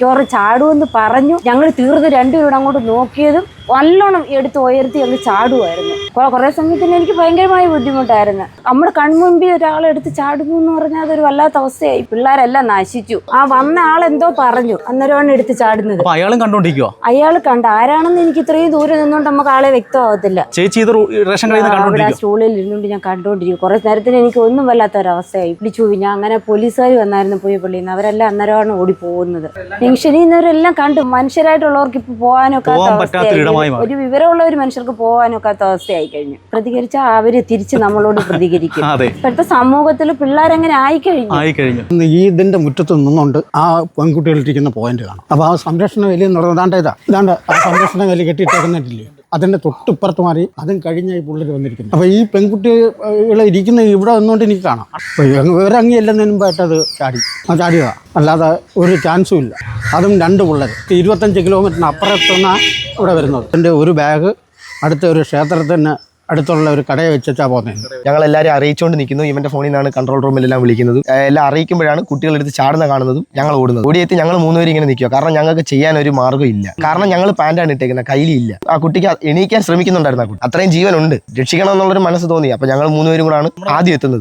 ചോറ് ചാടുമെന്ന് പറഞ്ഞു. ഞങ്ങൾ തീർന്ന് രണ്ടുപേരും അങ്ങോട്ട് നോക്കിയതും നല്ലോണം എടുത്ത് ഉയർത്തി അങ്ങ് ചാടുമായിരുന്നു കുറെ സമയത്തിന് എനിക്ക് ഭയങ്കരമായ ബുദ്ധിമുട്ടായിരുന്നു. നമ്മുടെ കൺമുമ്പിൽ ഒരാളെടുത്ത് ചാടുന്നു എന്ന് പറഞ്ഞാൽ അതൊരു വല്ലാത്ത അവസ്ഥയായി. പിള്ളേരെല്ലാം നശിച്ചു. ആ വന്ന ആളെന്തോ പറഞ്ഞു. അന്നേരമാണ് എടുത്ത് ചാടുന്നത്. അയാളും കണ്ടോണ്ടിരിക്കുവോ? അയാൾ കണ്ട. ആരാണെന്ന് എനിക്ക് ഇത്രയും ദൂരെ നിന്നുകൊണ്ട് നമുക്ക് ആളെ വ്യക്തമാവത്തില്ല. ചേച്ചി ഇത് റേഷൻ അവിടെ ആ സ്റ്റൂളിൽ ഇരുന്നുകൊണ്ട് ഞാൻ കണ്ടോണ്ടിരിക്കും. കുറെ നേരത്തിന് എനിക്ക് ഒന്നും വല്ലാത്ത ഒരവസ്ഥയായി പിടിച്ചു പോയി. ഞാൻ അങ്ങനെ പോലീസുകാർ വന്നായിരുന്നു പോയി പള്ളിയിൽ നിന്ന്. അവരെല്ലാം അന്നേരമാണ് ഓടി പോകുന്നത് ജംഗ്ഷനിൽ നിന്നവരെല്ലാം കണ്ടു. മനുഷ്യരായിട്ടുള്ളവർക്ക് ഇപ്പൊ പോകാനൊക്കെ. ഒരു വിവരമുള്ള ഒരു മനുഷ്യർക്ക് പോകാനൊക്കെ അവസ്ഥയായി കഴിഞ്ഞു പ്രതികരിച്ചാൽ അവർ തിരിച്ച് നമ്മളോട് പ്രതികരിക്കും. ഇപ്പോഴത്തെ സമൂഹത്തിൽ പിള്ളേരങ്ങനെ ആയിക്കഴിഞ്ഞു. ആയി കഴിഞ്ഞു ഈ ഇതിന്റെ മുറ്റത്ത് നിന്നുകൊണ്ട് ആ പെൺകുട്ടികളിരിക്കുന്ന പോയിന്റ് കാണാം. അപ്പൊ ആ സംരക്ഷണ വേലി എന്ന് ഇതാ. ഇതാണ്ട് ആ സംരക്ഷണ വേലി കെട്ടിയിട്ടേക്കുന്നില്ലേ? അതിന്റെ തൊട്ടിപ്പുറത്ത് മാറി അതും കഴിഞ്ഞ ഈ പുള്ളിൽ വന്നിരിക്കുന്നു. അപ്പോൾ ഈ പെൺകുട്ടികൾ ഇരിക്കുന്ന ഇവിടെ വന്നുകൊണ്ട് എനിക്ക് കാണാം. അപ്പോൾ ഒരങ്ങിയല്ലെന്നതിന് മുമ്പായിട്ട് അത് ചാടി. ആ ചാടിയതാ. അല്ലാതെ ഒരു ചാൻസും ഇല്ല. അതും രണ്ട് പിള്ളേർ ഇരുപത്തഞ്ച് കിലോമീറ്ററിന് അപ്പുറത്തുനിന്നാണ് ഇവിടെ വരുന്നത്. എന്റെ ഒരു ബാഗ് അടുത്ത ഒരു ക്ഷേത്രത്തിന് അടുത്തുള്ള ഒരു കടയെ വെച്ചാ പോകുന്നത്. ഞങ്ങൾ എല്ലാവരും അറിയിച്ചുകൊണ്ട് നിൽക്കുന്നു. ഇവന്റെ ഫോണിൽ നിന്നാണ് കൺട്രോൾ റൂമിലെല്ലാം വിളിക്കുന്നത്. എല്ലാം അറിയിക്കുമ്പോഴാണ് കുട്ടികളെടുത്ത് ചാടുന്ന കാണുന്നതും ഞങ്ങൾ ഓടുന്നത്. ഓടിയെത്തി ഞങ്ങൾ മൂന്നുപേരും ഇങ്ങനെ നിൽക്കുക. കാരണം ഞങ്ങൾക്ക് ചെയ്യാൻ ഒരു മാർഗം ഇല്ല. കാരണം ഞങ്ങൾ പാന്റാണ് ഇട്ടേക്കുന്നത്. കയ്യിലില്ല ആ കുട്ടിക്ക് എണീക്കാൻ ശ്രമിക്കുന്നുണ്ടായിരുന്നു ആ കുട്ടി. അത്രയും ജീവനുണ്ട്. രക്ഷിക്കണം എന്നുള്ളൊരു മനസ്സ് തോന്നി. അപ്പൊ ഞങ്ങൾ മൂന്നുപേരും കൂടാണ് ആദ്യം എത്തുന്നത്.